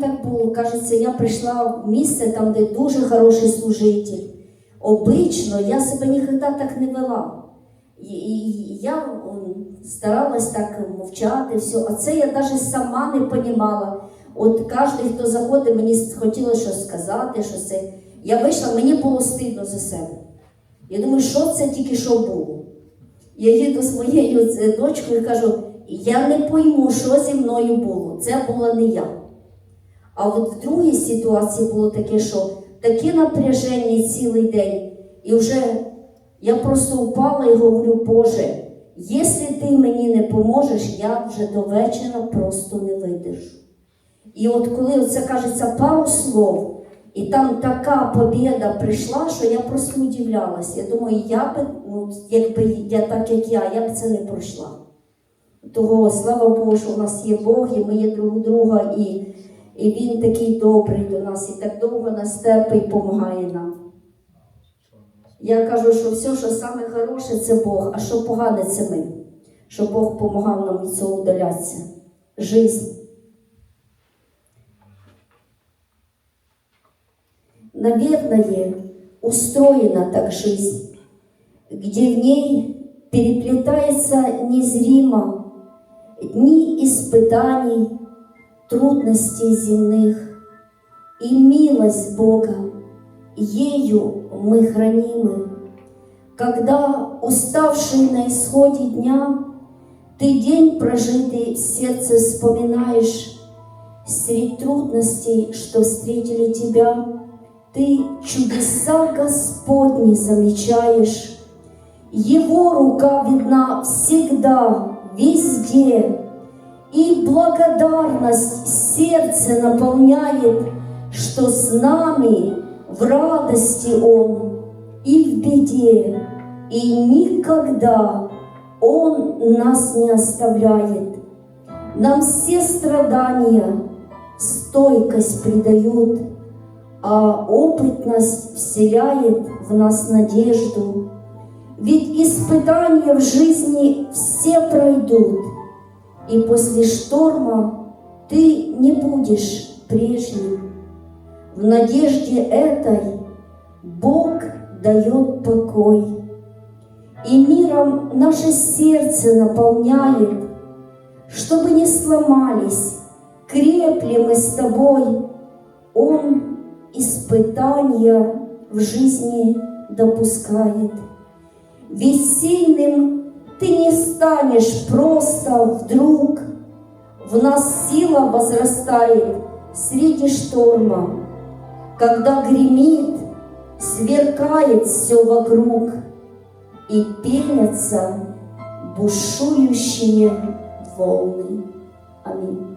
так було. Кажеться, я прийшла в місце, там, де дуже хороший служитель. Обично я себе ніколи так не вела. І, я старалась так мовчати, все. А це я навіть сама не понімала. От кожен, хто заходить, мені хотілося щось сказати, що це. Я вийшла, мені було стидно за себе. Я думаю, що це тільки що було. Я їду з моєю е, дочкою і кажу, я не пойму, що зі мною було. Це була не я. А от в другій ситуації було таке, що таке напряження цілий день. І вже я просто упала і говорю, Боже, якщо ти мені не поможеш, я вже до вечора просто не видержу. І от коли це кажеться пару слов, і там така побіда прийшла, що я просто удивлялась. Я думаю, я би, ну, якби я так як я, я б це не пройшла. Того слава Богу, що в нас є Бог, і ми є друг друга, і, і Він такий добрий до нас, і так довго нас терпить і допомагає нам. Я кажу, що все, що саме хороше, це Бог, а що погане, це ми. Що Бог допомагав нам від цього удалятися. Жизнь. Наверное, устроена так жизнь, где в ней переплетается незримо дни испытаний, трудностей земных и милость Бога, ею мы хранимы. Когда уставший на исходе дня, ты день прожитый в сердце вспоминаешь, среди трудностей, что встретили тебя, ты чудеса Господни замечаешь. Его рука видна всегда, везде, и благодарность сердце наполняет, что с нами в радости Он и в беде, и никогда Он нас не оставляет. Нам все страдания стойкость придают, а опытность вселяет в нас надежду. Ведь испытания в жизни все пройдут, и после шторма ты не будешь прежним. В надежде этой Бог дает покой, и миром наше сердце наполняет, чтобы не сломались, крепли мы с тобой. Он испытания в жизни допускает. Ведь сильным ты не станешь просто вдруг. В нас сила возрастает среди шторма, когда гремит, сверкает все вокруг и пенятся бушующие волны. Аминь.